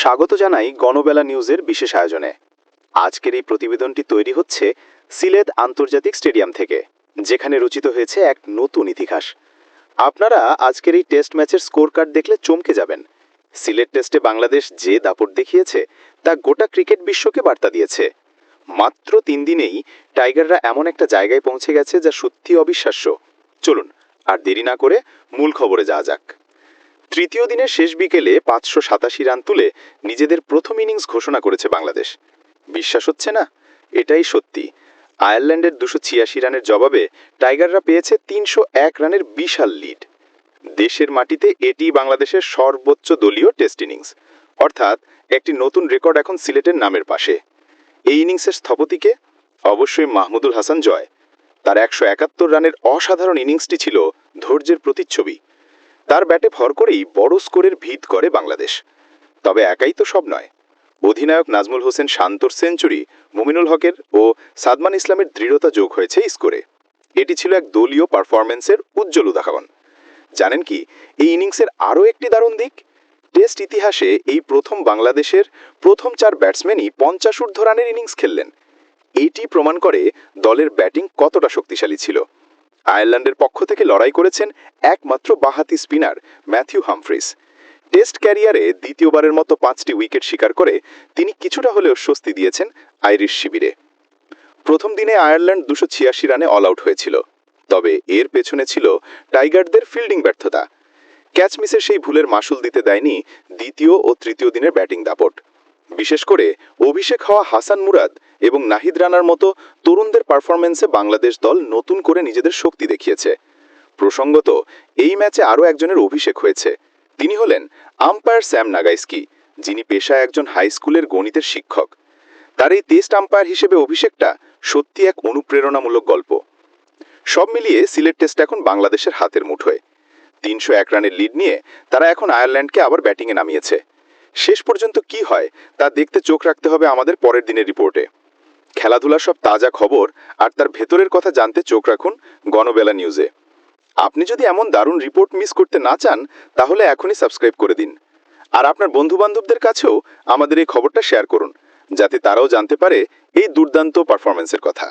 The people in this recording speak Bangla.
স্বাগত জানাই গণবেলা নিউজের বিশেষ আয়োজনে। আজকের এই প্রতিবেদনটি তৈরি হচ্ছে সিলেট আন্তর্জাতিক স্টেডিয়াম থেকে, যেখানে রচিত হয়েছে এক নতুন ইতিহাস। আপনারা আজকের এই টেস্ট ম্যাচের স্কোর কার্ড দেখলে চমকে যাবেন। সিলেট টেস্টে বাংলাদেশ যে দাপট দেখিয়েছে, তা গোটা ক্রিকেট বিশ্বকে বার্তা দিয়েছে। মাত্র তিন দিনেই টাইগাররা এমন একটা জায়গায় পৌঁছে গেছে যা সত্যি অবিশ্বাস্য। চলুন, আর দেরি না করে মূল খবরে যাওয়া যাক। তৃতীয় দিনের শেষ বিকেলে পাঁচশো সাতাশি রান তুলে নিজেদের প্রথম ইনিংস ঘোষণা করেছে বাংলাদেশ। বিশ্বাস হচ্ছে না? এটাই সত্যি। আয়ারল্যান্ডের দুশো ছিয়াশি রানের জবাবে টাইগাররা পেয়েছে তিনশো এক রানের বিশাল লিড। দেশের মাটিতে এটি বাংলাদেশের সর্বোচ্চ দলীয় টেস্ট ইনিংস। অর্থাৎ একটি নতুন রেকর্ড এখন সিলেটের নামের পাশে। এই ইনিংসের স্থপতিকে? অবশ্যই মাহমুদুল হাসান জয়। তার একশো একাত্তর রানের অসাধারণ ইনিংসটি ছিল ধৈর্যের প্রতিচ্ছবি। তার ব্যাটে ভর করেই বড় স্কোরের ভিত করে বাংলাদেশ। তবে একাই তো সব নয়। অধিনায়ক নাজমুল হোসেন শান্তর সেঞ্চুরি, মুমিনুল হকের ও সাদমান ইসলামের দৃঢ়তা যোগ হয়েছে স্কোরে। এটি ছিল এক দলীয় পারফরম্যান্সের উজ্জ্বল উদাহরণ। জানেন কি, এই ইনিংসের আরও একটি দারুণ দিক? টেস্ট ইতিহাসে এই প্রথম বাংলাদেশের প্রথম চার ব্যাটসম্যানই পঞ্চাশ ঊর্ধ্ব রানের ইনিংস খেললেন। এটি প্রমাণ করে দলের ব্যাটিং কতটা শক্তিশালী ছিল। আয়ারল্যান্ডের পক্ষ থেকে লড়াই করেছেন একমাত্র বাহাতি স্পিনার ম্যাথিউ হামফ্রিস টেস্ট ক্যারিয়ারে দ্বিতীয়বারের মতো পাঁচটি উইকেট শিকার করে তিনি কিছুটা হলেও স্বস্তি দিয়েছেন আইরিশ শিবিরে। প্রথম দিনে আয়ারল্যান্ড দুশো ছিয়াশি রানে অল আউট হয়েছিল, তবে এর পেছনে ছিল টাইগারদের ফিল্ডিং ব্যর্থতা। ক্যাচ মিসের সেই ভুলের মাসুল দিতে দেয়নি দ্বিতীয় ও তৃতীয় দিনের ব্যাটিং দাপট। বিশেষ করে অভিষেক হওয়া হাসান মুরাদ এবং নাহিদ রানার মতো তরুণদের পারফরমেন্সে বাংলাদেশ দল নতুন করে নিজেদের শক্তি দেখিয়েছে। প্রসঙ্গত, এই ম্যাচে আরও একজনের অভিষেক হয়েছে। তিনি হলেন আম্পায়ার স্যাম নাগাইস্কি, যিনি পেশায় একজন হাই স্কুলের গণিতের শিক্ষক। তার এই টেস্ট আম্পায়ার হিসেবে অভিষেকটা সত্যি এক অনুপ্রেরণামূলক গল্প। সব মিলিয়ে সিলেট টেস্ট এখন বাংলাদেশের হাতের মুঠোয়। তিনশো এক রানের লিড নিয়ে তারা এখন আয়ারল্যান্ডকে আবার ব্যাটিংয়ে নামিয়েছে। শেষ পর্যন্ত কি হয়, তা দেখতে চোখ রাখতে হবে আমাদের পরের দিনের রিপোর্টে। খেলাধুলার সব তাজা খবর আর তার ভেতরের কথা জানতে চোখ রাখুন গণবেলা নিউজে। আপনি যদি এমন দারুণ রিপোর্ট মিস করতে না চান, তাহলে এখনই সাবস্ক্রাইব করে দিন। আর আপনার বন্ধু বান্ধবদের কাছেও আমাদের এই খবরটা শেয়ার করুন, যাতে তারাও জানতে পারে এই দুর্দান্ত পারফরমেন্সের কথা।